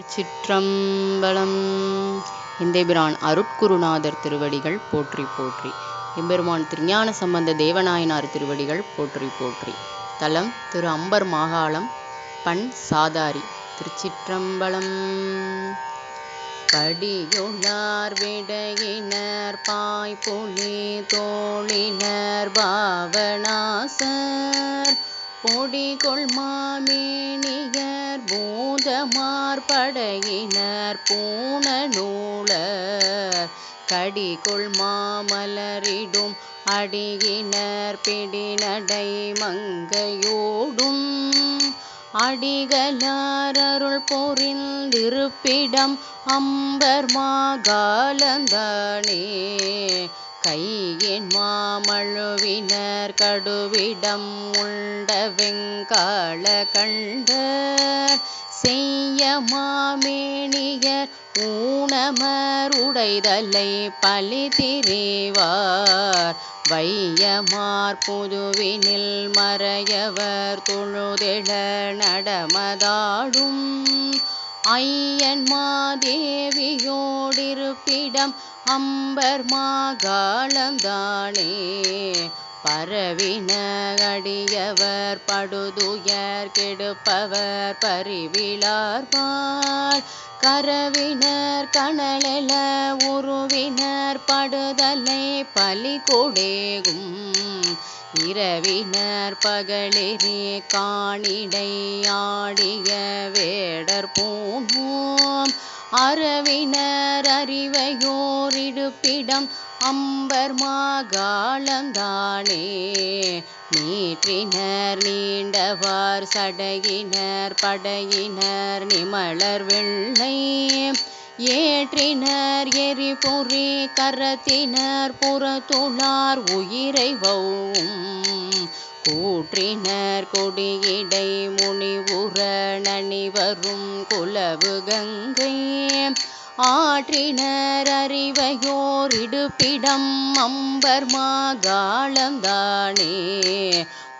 திருச்சிற்றம்பலம். எந்தெபிரான் அருட்குருநாதர் திருவடிகள் போற்றி போற்றி. எம்பெருமான் திருஞான சம்பந்த தேவநாயனார் திருவடிகள் போற்றி போற்றி. தலம் திரு அம்பர் மாகாளம் பண் சாதாரி திருச்சிற்றம்பலம். படியுள்ளார் விடையினர் பாய்புலி தோழினர் பாவனாசர். பொடிகொள் மாமேனியர் பூதமார்படையினர் பூண நூலர் கடிகொள் மாமலரிடும் அடியினர் பிடிநடை மங்கையோடும் அடிகளாரருள் பொறிந்திருப்பிடம் அம்பர் மாகாலந்தானே கையின் மாமழுவினர் கடுவிடம் உண்ட வெங்காள கண்டர் செய்ய மாமேனியர் ஊனமர் உடைதலை பலி திரிவார் வையமார் புதுவினில் மறையவர் தொழுதிட நடமதாடும். ஐயன் மாதேவியோடிருப்பிடம் அம்பர் மாகாளந்தானே பரவின அடியவர் படுதுயர் கெடுப்பவர் பரிவிழார்பால் கரவினர் கணலெல உருவினர் படுதலை பலி கொடேகும் இரவினர் பகலிரே காணிடை ஆடிய வேடர் பூணோம் அரவினர் அறிவையோரிடுப்பிடம் அம்பர் மாகாளந்தானே. நீற்றினர் நீண்டவார் சடையினர் படையினர் நிமலர் வெள்ளை. ஏற்றினர் எரிபொறி கரத்தினர் புறத்துளார் உயிரைவும் கூற்றினர் கொடியிடை முனிவுற நனிவரும் குலவு கங்கை. ஆற்றினர் அறிவையோர் இடுப்பிடம் அம்பர் மாகாளந்தானே.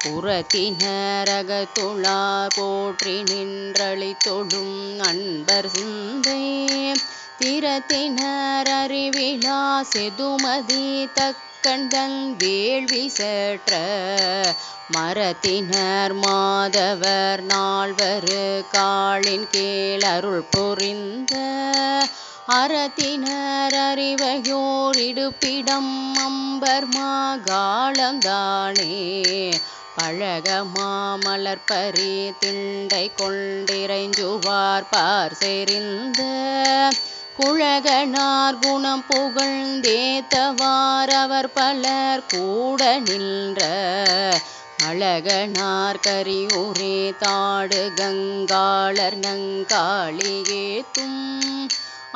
புறத்தினரகத்துளார் போற்றி நின்றளி தொடும் அன்பர் சிந்தை. திறத்தினர் அறிவிழா செதுமதி தக்க தக்கண்தன் வேள்வி சேற்ற மரத்தினர் மாதவர் நால்வரு காளின் கீழ் அருள் புரிந்த அறத்தினர் அறிவையோர் இடுப்பிடம் அம்பர் மாகாளந்தானே பழக மாமலர்பரி திண்டை கொண்டிரைஞ்சுவார் பார் செறிந்த குழகனார் குணம் புகழ்ந்தேத்தவார் அவர் பலர் கூட நின்ற அழகனார் கரியூரே தாடு கங்காளர் நங்காளியேத்தும்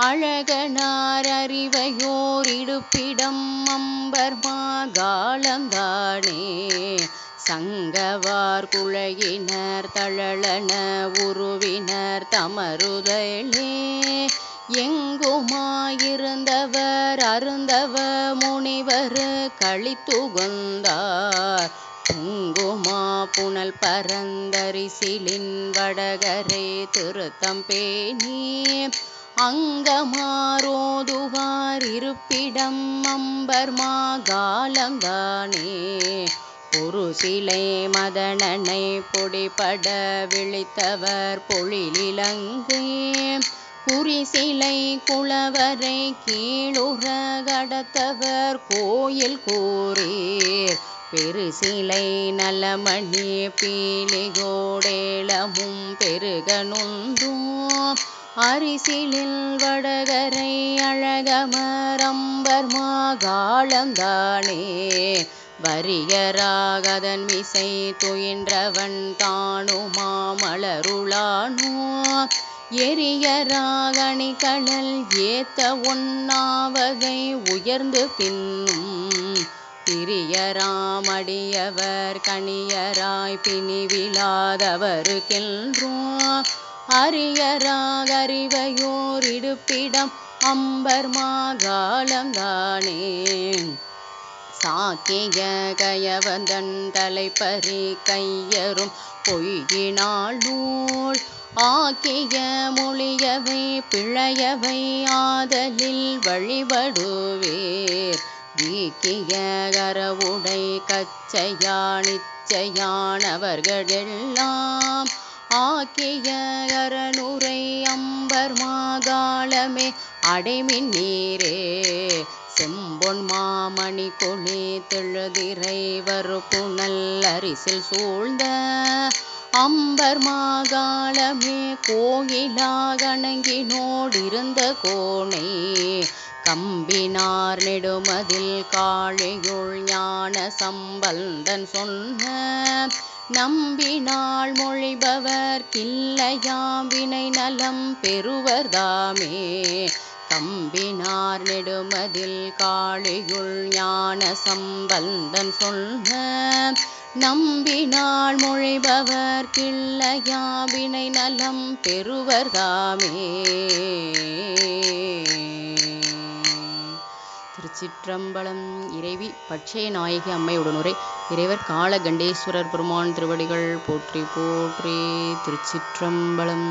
அழகனார் அறிவையோர் இடுப்பிடம் அம்பர் மாகாளந்தானே சங்கவார் குழையினர் தழலன உருவினர் தமருதலே எங்குமாயிருந்தவர் அருந்தவ முனிவர் கழித்துகொந்தார் குங்குமா புனல் பரந்தரிசிலின் வடகரை திருத்தம் பேணி அங்கமாரோதுவார் இருப்பிடம் அம்பர் மாகாளந்தானே ஒரு சிலை மதனனை பொடிபட விழித்தவர் பொழிலிலங்கே. குறிசிலை குளவரை கீழுற கடத்தவர் கோயில் கூறீர். பெருசிலை நலமணி பீலிகோடேளமும் பெருகனுந்தும். அரிசிலில் வடகரை அழகமரம்பர் மாகாளந்தானே. வரியராகதன் விசை துயின்றவன் தானுமா மலருளானோ. எரியராகணி கடல் ஏத்த ஒன்னாவகை உயர்ந்து பின்னும். பிரியராமடியவர் கணியராய் பிணிவிழாதவருக்கென்றோ அரியராக அறிவையோர் இடுப்பிடம் அம்பர் மாகாளந்தானே சாக்கிய கயவந்தன் தலைப்பறி கையரும் பொய்யினாள் நூல். ஆக்கிய மொழியவை பிழையவை ஆதலில் வழிபடுவேர். வீக்கிய கரவுடை கச்சையானிச்சையானவர்களெல்லாம் ஆக்கிய கரனுரை அம்பர் மாகாளமே அடைமின் நீரே. செம்பொன் மாமணி கொளி தெழுதிரை வறுப்புணல் அரிசில் சூழ்ந்த அம்பர் மாகாளமே கோயிலா நோடிருந்த கோணை கம்பினார் நெடுமதில் காழியுள் ஞான சம்பந்தன் சொன்ன நம்பினாள் மொழிபவர் கில்லையாம் வினை நலம் பெறுவர்தாமே கம்பினார் நெடுமதில் காளியுள் ஞான சம்பந்தன் சொன்ன நம்பினால் மொழிபவர் கிள்ளையாவினை நலம் பெறுவர்தாமே திருச்சிற்றம்பலம் இறைவி பட்சய நாயகி அம்மையுடனுரை இறைவர் காளகண்டேஸ்வரர் பெருமான் திருவடிகள் போற்றி போற்றி திருச்சிற்றம்பலம்.